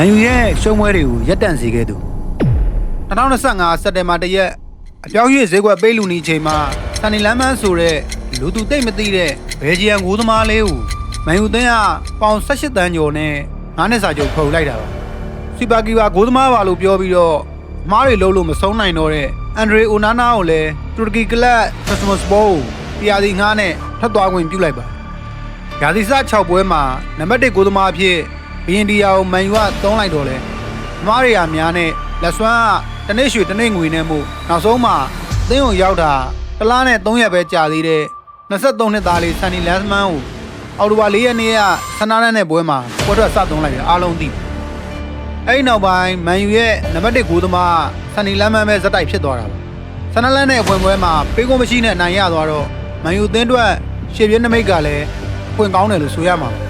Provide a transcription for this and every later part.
မန်ယူရဲ့ရှုံးပွဲတွေကိုရပ်တန့်စေခဲ့သူ2025စက်တင်ဘာတရက်အပြောင်းရွှေ့ဈေးကွက်ပိတ်လူနီချိန်မှာဆန်နီလမ်းမန်းဆိုတဲ့လူသူတိတ်မသိတဲ့ဘယ်ဂျီယန်ဂိုးသမားလေးကိုမန်ယူသင်းကပေါင်18တန်းကျော်နဲ့ငါးနှစ်စာချုပ်ခုံလိုက်တာပါစူပါကီပါဂိုးသမားပါလို့ပြောပြီးတော့အမားတွေလုံးလို့မဆုံးနိုင်တော့တဲ့အန်ဒရေအိုနာနာကိုလည်းတူရကီကလပ်ခရစ်စမတ်ဘောတရားစီငါးနဲ့ထပ်သွားခွင့်ပြုလိုက်ပါတယ်ရာသီစ6ပွဲမှာနံပါတ်1ဂိုးသမားအဖြစ် ဘီယင်ဒီယာကိုမန်ယူကသုံးလိုက်တော့လဲအမားတွေအများနဲ့လက်စွမ်းကတနေ့ရွှေတနေ့ငွေနဲ့မှုနောက်ဆုံးမှာအသင်းကိုရောက်တာတလားနဲ့3ရက်ပဲကြာသေးတဲ့23နှစ်သားလေးဆန်နီလန်စမန်ကိုအော်တိုဘာ4ရက်နေ့ကဆန္ဒနဲ့ပွဲမှာပွဲထွက်စသုံးလိုက်တယ်အားလုံးသိတယ်အဲ့ဒီနောက်ပိုင်းမန်ယူရဲ့နံပါတ်1ဂိုးသမားဆန်နီလန်မန်ပဲဇက်တိုက်ဖြစ်သွားတာပါဆန်နလန်နဲ့အဖွင့်ပွဲမှာပေးကုန်မရှိနဲ့နိုင်ရသွားတော့မန်ယူအသင်းအတွက်ရှေ့ပြေးနမိတ်ကလည်းဖွင့်ကောင်းတယ်လို့ဆိုရမှာပါ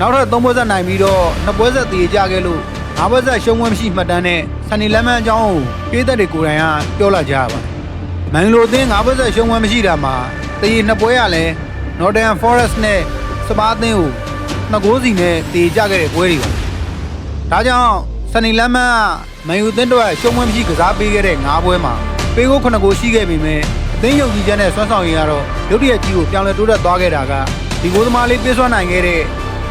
နောက်ထပ်၃ပွဲဆက်နိုင်ပြီးတော့နှစ်ပွဲဆက်တည်ကြခဲ့လို့ငါးပွဲဆက်ရှုံးပွဲမရှိမှတ်တမ်းနဲ့ဆန်နီလမ်းမန်းအကြောင်းကိုပြည်သက်တွေကိုယ်တိုင်ကပြောလာကြရပါတယ်။မန်ယူလိုအသင်းငါးပွဲဆက်ရှုံးပွဲမရှိတာမှာတည်နှစ်ပွဲရလဲ Northern Forest နဲ့စပါးအသင်းကိုနှစ်ဂိုးစီနဲ့တည်ကြခဲ့တဲ့ပွဲတွေပါ။ဒါကြောင့်ဆန်နီလမ်းမန်းကမန်ယူအသင်းတို့ရှုံးပွဲမရှိကစားပေးခဲ့တဲ့၅ပွဲမှာပေးကို9ဂိုးရှိခဲ့ပေမဲ့အသင်းယုံကြည်ချက်နဲ့ဆွမ်းဆောင်ရည်ကတော့ရုတ်တရက်ကြီးကိုပြောင်းလဲတိုးတက်သွားခဲ့တာကဒီဂိုးသမားလေးပြေးစွမ်းနိုင်ခဲ့တဲ့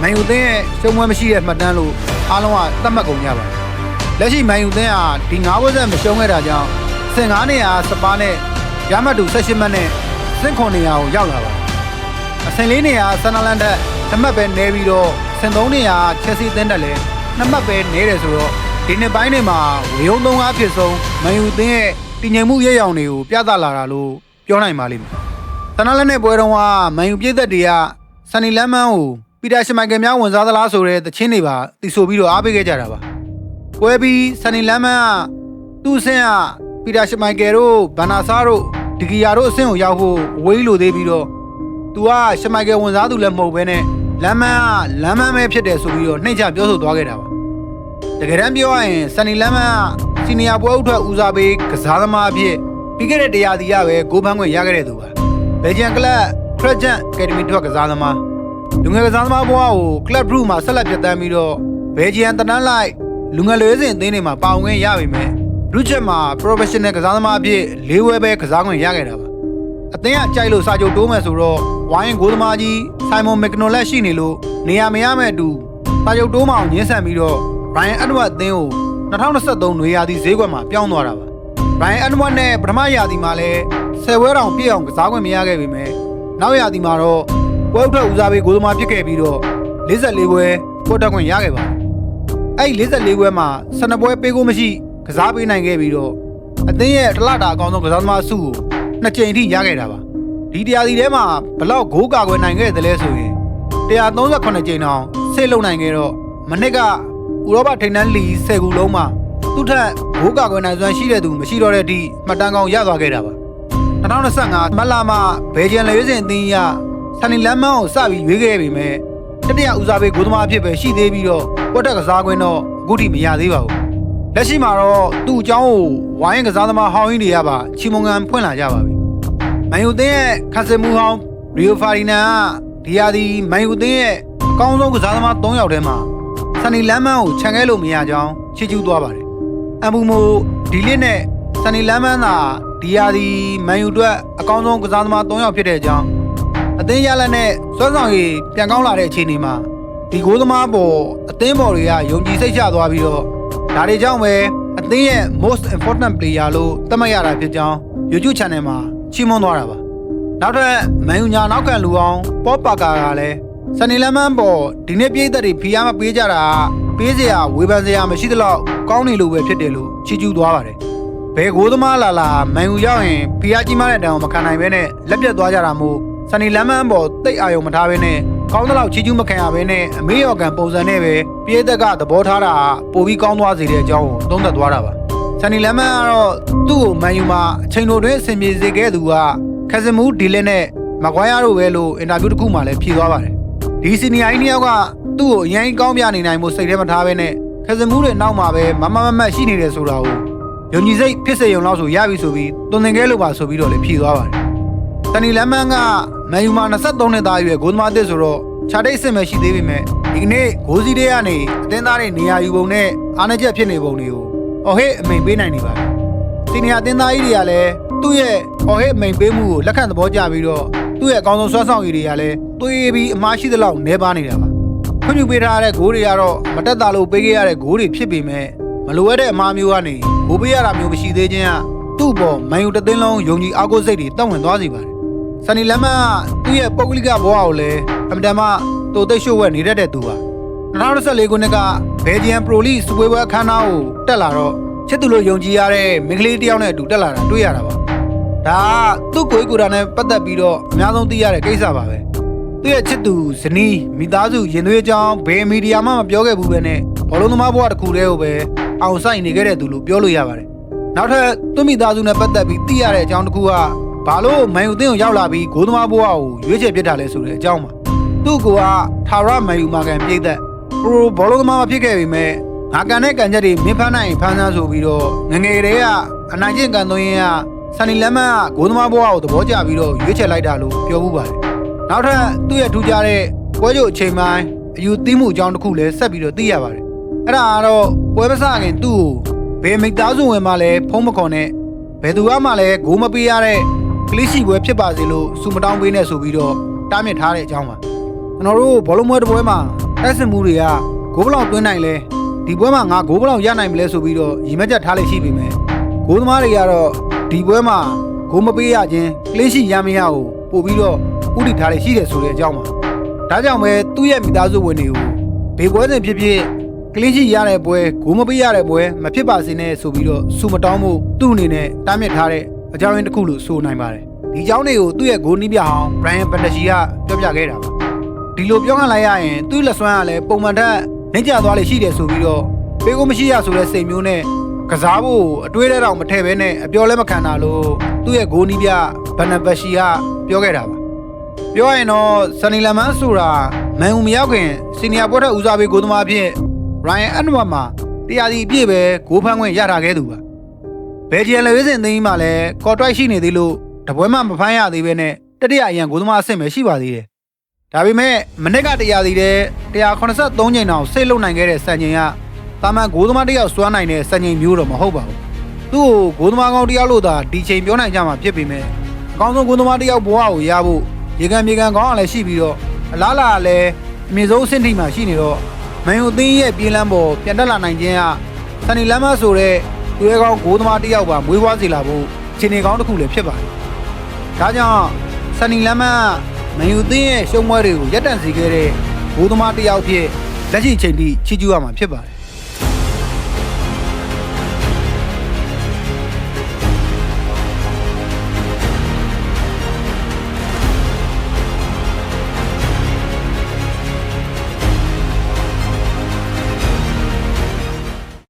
မန်ယူသင်းရဲ့ရှုံးပွဲမရှိတဲ့မှတ်တမ်းလို့အားလုံးကသတ်မှတ်ကုန်ကြပါတယ်။လက်ရှိမန်ယူသင်းဟာဒီ9ပွဲဆက်မရှုံးခဲ့တာကြောင့်စင်9နေရာစပါးနဲ့ရမတ်တူ18မှတ်နဲ့စင်9နေရာကိုရောက်လာပါတယ်။အစင်4နေရာဆန်နလန်တက်2မှတ်ပဲနေပြီးတော့စင်3နေရာချက်စီသင်းတက်လည်း2မှတ်ပဲနေတယ်ဆိုတော့ဒီနှစ်ပိုင်းတွေမှာဝေယုံသုံးကားဖြစ်ဆုံးမန်ယူသင်းရဲ့တည်ငြိမ်မှုရဲရောင်တွေကိုပြသလာတာလို့ပြောနိုင်ပါလိမ့်မယ်။ဆန်နလက်နဲ့ပွဲတော်ကမန်ယူပြည်သက်တွေကဆန်နီလမ်းမန်းကို ပီတာရှမိုင်ကယ်များဝင်စားသလားဆိုတဲ့တချင်းတွေပါတီဆိုပြီးတော့အားပေးခဲ့ကြတာပါ။ပွဲပြီးဆန်နီလမ်းမန်းကသူ့အဆင့်ကပီတာရှမိုင်ကယ်တို့ဘန်နာဆာတို့ဒီဂီယာတို့အဆင့်ကိုရောက်ဖို့အဝေးလိုသေးပြီးတော့သူကရှမိုင်ကယ်ဝင်စားသူလည်းမဟုတ်ဘဲနဲ့လမ်းမန်းကလမ်းမန်းပဲဖြစ်တယ်ဆိုပြီးတော့နှိမ့်ချပြောဆိုသွားခဲ့တာပါ။တကယ်တမ်းပြောရရင်ဆန်နီလမ်းမန်းကစီနီယာပွဲဥထွက်ဦးစားပေးကစားသမားအဖြစ်ပြီးခဲ့တဲ့တရားစီရပဲဂိုးပန်းခွင့်ရခဲ့တဲ့သူပါ။ဘယ်ဂျန်ကလပ်ခရက်ဂျန်အကယ်ဒမီထွက်ကစားသမား လူငယ်ကစားသမားဘဝကိုကလပ်ဘရူမှာဆက်လက်ပြတ်တမ်းပြီးတော့ဘယ်ဂျန်တနန်းလိုက်လူငယ်လွေးစဉ်အသင်းတွေမှာပါဝင်ခွင့်ရပြီမဲ့ဘရူချက်မှာ professional ကစားသမားအဖြစ်လေးဝဲပဲကစားခွင့်ရခဲ့တာပါအသင်းကကြိုက်လို့စာချုပ်တိုးမယ်ဆိုတော့ဝိုင်းဂိုးသမားကြီးဆိုင်မွန်မက်ကနိုလက်ရှိနေလို့နေရာမရမဲ့အတူစာချုပ်တိုးမအောင်ညှင်းဆန်ပြီးတော့ Brian Edward အသင်းကို2023နွေရာသီဈေးကွက်မှာပြောင်းသွားတာပါ Brian Edward နဲ့ပထမရာသီမှာလည်းဆယ်ဝဲတောင်ပြည့်အောင်ကစားခွင့်မရခဲ့ပေမဲ့နောက်ရာသီမှာတော့ ပွဲဥထွက်ဦးစားပေးဂိုးသမားဖြစ်ခဲ့ပြီးတော့44ပွဲပွဲတက်ခွင့်ရခဲ့ပါတယ်။အဲ့ဒီ44ပွဲမှာ12ပွဲပေးကိုမရှိကစားပေးနိုင်ခဲ့ပြီးတော့အသင်းရဲ့တလတာအကောင်းဆုံးကစားသမားစုကိုနှစ်ကြိမ်ထိရခဲ့တာပါ။ဒီတရားစီထဲမှာဘလောက်ဂိုးကာကွယ်နိုင်ခဲ့တယ်လဲဆိုရင်138ကြိမ်တောင်ဆေးလုံနိုင်ခဲ့တော့မနစ်ကဥရောပထိပ်တန်းလီ10ခုလုံးမှာသူ့ထက်ဂိုးကာကွယ်နိုင်စွမ်းရှိတဲ့သူမရှိတော့တဲ့အထိမှတ်တမ်းကောင်းရသွားခဲ့တာပါ2025မတ်လမှာဘယ်ဂျန်လေရွေးစင်အသင်းရ ဆန်နီလမ်းမန်းကိုစပြီးရွေးခဲ့ပေမဲ့တတိယဦးစားပေးဂိုးသမားအဖြစ်ပဲရှိသေးပြီးတော့ကွက်တက်ကစားခွင့်တော့အခုထိမရသေးပါဘူးလက်ရှိမှာတော့သူ့အကြောင်းကိုဝိုင်းကစားသမားဟောင်းရင်းတွေကပါချီမုံကန်ဖွင့်လာကြပါပြီမန်ယူသင်းရဲ့ခါစမူဟောင်းရီယိုဖာရီနန်ကဒီယာဒီမန်ယူသင်းရဲ့အကောင်းဆုံးကစားသမား3ယောက်ထဲမှာဆန်နီလမ်းမန်းကိုခြံခဲ့လို့မရကြောင်းချီးကျူးသွားပါတယ်အမ်ဘူမိုဒီလစ်နဲ့ဆန်နီလမ်းမန်းသာဒီယာဒီမန်ယူအတွက်အကောင်းဆုံးကစားသမား၃ယောက်ဖြစ်တဲ့အကြောင်း အသင်းရလက်နဲ့စွမ်းဆောင်ရည်ပြန်ကောင်းလာတဲ့အခြေအနေမှာဒီဂိုးသမားပေါ်အသင်းပေါ်တွေကယုံကြည်စိတ်ချသွားပြီးတော့ဒါတွေကြောင့်ပဲအသင်းရဲ့ most important player လို့သတ်မှတ်ရတာဖြစ်ကြောင်း YouTube channel မှာချီးမွမ်းသွားတာပါနောက်ထပ်မန်ယူညာနောက်ကန်လူအောင်ပေါ်ပါကာကလည်းဆန်နီလမ်းမန်းပေါ်ဒီနေ့ပြည်သက်တွေဖီးယားမပေးကြတာပေးစရာဝေဖန်စရာမရှိသလောက်ကောင်းနေလို့ပဲဖြစ်တယ်လို့ချီးကျူးသွားပါတယ်ဘယ်ကိုသမားလာလာမန်ယူရောက်ရင်ဖီးယားကြီးမားတဲ့တောင်မခံနိုင်ဘဲနဲ့လက်ပြတ်သွားကြတာမို့ ဆန်နီလမ်းမန်းပေါ်တိတ်အာရုံမထားဘဲနဲ့ကောင်းသလောက်ချီးကျူးမခံရဘဲနဲ့အမေရော်ကန်ပုံစံနဲ့ပဲပြည်သက်ကသဘောထားတာပိုပြီးကောင်းသွားစေတဲ့အကြောင်းကိုသုံးသပ်သွားတာပါဆန်နီလမ်းမန်းကတော့သူ့ကိုမန်ယူမှာအချိန်တိုတွင်းအဆင်ပြေစေခဲ့သူကခက်စမူးဒီလစ်နဲ့မကွိုင်းယာတို့ပဲလို့အင်တာဗျူးတစ်ခုမှလည်းဖြေသွားပါတယ်ဒီစီနီယာကြီးနှစ်ယောက်ကသူ့ကိုအရင်ကောင်းပြနေနိုင်မှုစိတ်ထဲမထားဘဲနဲ့ခစမှုတွေနောက်မှာပဲမမမမတ်ရှိနေတယ်ဆိုတာကိုယုံကြည်စိတ်ဖြစ်စေရုံလောက်ဆိုရပြီဆိုပြီးတုံသင်ခဲလို့ပါဆိုပြီးတော့လည်းဖြေသွားပါတယ်။တနီလမ်းမန်းက မန်ယူမာ23နှစ်သားအရွယ်ဂိုးသမားအသစ်ဆိုတော့ခြာတိတ်အစ်စ်မရှိသေးပေမဲ့ဒီကနေ့ဂိုးစီတွေကနေအတင်းသားတွေနေရာယူပုံနဲ့အားနည်းချက်ဖြစ်နေပုံတွေကိုအော်ဟစ်အမိန်ပေးနိုင်နေပါတယ်။စီနီယာအတင်းသားကြီးတွေကလည်းသူ့ရဲ့အော်ဟစ်အမိန်ပေးမှုကိုလက်ခံသဘောကျပြီးတော့သူ့ရဲ့အကောင်းဆုံးစွမ်းဆောင်ရည်တွေကလည်းတွေးပြီးအမှားရှိသလောက်နေပါနေတာပါ။ခွင့်ပြုပေးထားတဲ့ဂိုးတွေကတော့မတက်တာလို့ပေးခဲ့ရတဲ့ဂိုးတွေဖြစ်ပေမဲ့မလိုအပ်တဲ့အမှားမျိုးကနေဂိုးပေးရတာမျိုးမရှိသေးခြင်းကသူ့ဘောမန်ယူတစ်သိန်းလုံးယုံကြည်အားကိုးစိတ်တွေတောင့်ဝင်သွားစေပါတယ်။ ဆန်နီလမ်းမန်ကသူ့ရဲ့ပုဂ္ဂလိကဘဝကိုလည်းအမတန်မှတိုသိပ်ရှို့ဝဲနေတတ်တဲ့သူပါ2014ခုနှစ်ကဘယ်ဂျီယန်ပရိုလီစပွဲပွဲအခမ်းအနားကိုတက်လာတော့ချစ်သူလို့ယုံကြည်ရတဲ့မိန်းကလေးတစ်ယောက်နဲ့အတူတက်လာတာတွေ့ရတာပါဒါကသူ့ကိုယ်ကိုယ်တာနဲ့ပတ်သက်ပြီးတော့အများဆုံးသိရတဲ့ကိစ္စပါပဲသူ့ရဲ့ချစ်သူဇနီးမိသားစုရင်သွေးအကြောင်းဘယ်မီဒီယာမှမပြောခဲ့ဘူးပဲနဲ့ဘောလုံးသမားဘဝတစ်ခုတည်းကိုပဲအောင်ဆိုင်နေခဲ့တဲ့သူလို့ပြောလို့ရပါတယ်နောက်ထပ်သူ့မိသားစုနဲ့ပတ်သက်ပြီးသိရတဲ့အကြောင်းတစ်ခုက ဘာလို့မန်ယူတင်းကိုရောက်လာပြီးဂိုးသမားဘဝကိုရွေးချယ်ပြစ်တာလဲဆိုတဲ့အကြောင်းပါသူ့ကိုကထာဝရမန်ယူမာကန်ပြည့်သက်ပရိုဘောလုံးသမားမဖြစ်ခဲ့ပေမဲ့ငါကန်တဲ့ကန်ချက်တွေမင်းဖမ်းနိုင်ဖမ်းဆန်းဆိုပြီးတော့ငငယ်တည်းကအနိုင်ကျင့်ကန်သွင်းရင်ကဆန်နီလမ်မန်ကဂိုးသမားဘဝကိုသဘောကျပြီးတော့ရွေးချယ်လိုက်တာလို့ပြောမှုပါတယ်နောက်ထပ်သူ့ရဲ့ထူးခြားတဲ့ပွဲကြိုအချိန်ပိုင်းအယူသီးမှုအကြောင်းတစ်ခုလည်းဆက်ပြီးတော့သိရပါတယ်အဲ့ဒါကတော့ပွဲမစခင်သူ့ကိုဘယ်မိသားစုဝင်မှလည်းဖုံးမခွန်နဲ့ဘယ်သူမှလည်းဂိုးမပေးရတဲ့ ကလေးရှိပွဲဖြစ်ပါစေလို့စူမတောင်းပေးနေဆိုပြီးတော့တားမြစ်ထားတဲ့အကြောင်းပါကျွန်တော်တို့ဘောလုံးပွဲတစ်ပွဲမှာတက်စင်မှုတွေကဂိုးဘလောက်သွင်းနိုင်လဲဒီပွဲမှာငါဂိုးဘလောက်ရနိုင်မလဲဆိုပြီးတော့ရည်မှတ်ချက်ထားလိုက်ရှိပြီမယ်ဂိုးသမားတွေကတော့ဒီပွဲမှာဂိုးမပေးရခြင်းကလေးရှိရမရကိုပို့ပြီးတော့ဥတီထားလိုက်ရှိတယ်ဆိုတဲ့အကြောင်းပါဒါကြောင့်ပဲသူ့ရဲ့မိသားစုဝင်တွေကိုဘေပွဲစဉ်ဖြစ်ဖြစ်ကလေးရှိရတဲ့ပွဲဂိုးမပေးရတဲ့ပွဲမဖြစ်ပါစေနဲ့ဆိုပြီးတော့စူမတောင်းမှုသူ့အနေနဲ့တားမြစ်ထားတဲ့ အကြောင်းရင်းတစ်ခုလို့ဆိုနိုင်ပါတယ်ဒီအကြောင်းတွေကိုသူ့ရဲ့ဂိုးနီးပြဟောင်း Brian Bandashi ကပြောပြခဲ့တာပါဒီလိုပြောခံလိုက်ရရင်သူ့လက်စွမ်းကလည်းပုံမှန်ထက်နှိမ့်ကျသွားလိမ့်ရှိတယ်ဆိုပြီးတော့ပေးကိုမရှိရဆိုတဲ့စိတ်မျိုးနဲ့ကစားဖို့အတွေးတဲ့တော့မထည့်ဘဲနဲ့အပြောလဲမခံတာလို့သူ့ရဲ့ဂိုးနီးပြ Bandashi ကပြောခဲ့တာပါပြောရရင်တော့ဆန်နီလမန်ဆိုတာမန်ဦးမရောက်ခင်စီနီယာပွဲထက်ဦးစားပေးဂိုးသမားအဖြစ် Ryan Edward မှာတရားစီအပြည့်ပဲဂိုးဖမ်းခွင့်ရထားခဲ့သူပါ ဘယ်ဂျီယန်လေဝေးစင်သိန်းမှာလည်းကော်တွိုက်ရှိနေသေးလို့တပွဲမှမဖမ်းရသေးပဲနဲ့တတိယအရန်ဂိုးသမားအဆင့်ပဲရှိပါသေးတယ်။ဒါပေမဲ့မနစ်ကတရားစီတဲ့183ချိန်တောင်စိတ်လုံနိုင်ခဲ့တဲ့စံချိန်ကတာမန်ဂိုးသမားတစ်ယောက်စွမ်းနိုင်တဲ့စံချိန်မျိုးတော့မဟုတ်ပါဘူး။သူ့ကိုဂိုးသမားကောင်းတစ်ယောက်လို့သာဒီချိန်ပြောနိုင်ကြမှာဖြစ်ပေမဲ့အကောင်းဆုံးဂိုးသမားတစ်ယောက်ဘဝကိုရဖို့ရေကန်မြေကန်ကောင်းအောင်လည်းရှိပြီးတော့အလားလာလည်းအမြင့်ဆုံးအဆင့်ထိမှရှိနေတော့မန်ယူအသင်းရဲ့ပြေးလမ်းပေါ်ပြန်တက်လာနိုင်ခြင်းကစနီလမ်းမဆိုတဲ့ သူရဲကောင်းဂိုးသမားတစ်ယောက်ပါမွေးဖွားစေလာဖို့ခြေနေကောင်းတစ်ခုလည်းဖြစ်ပါတယ်။ဒါကြောင့်ဆန်နီလမ်းမန်မန်ယူသင်းရဲ့ရှုံးပွဲတွေကိုရပ်တန့်စေခဲ့တဲ့ဂိုးသမားတစ်ယောက်ဖြစ်လက်ရှိအချိန်ထိချီးကျူးရမှာဖြစ်ပါတယ်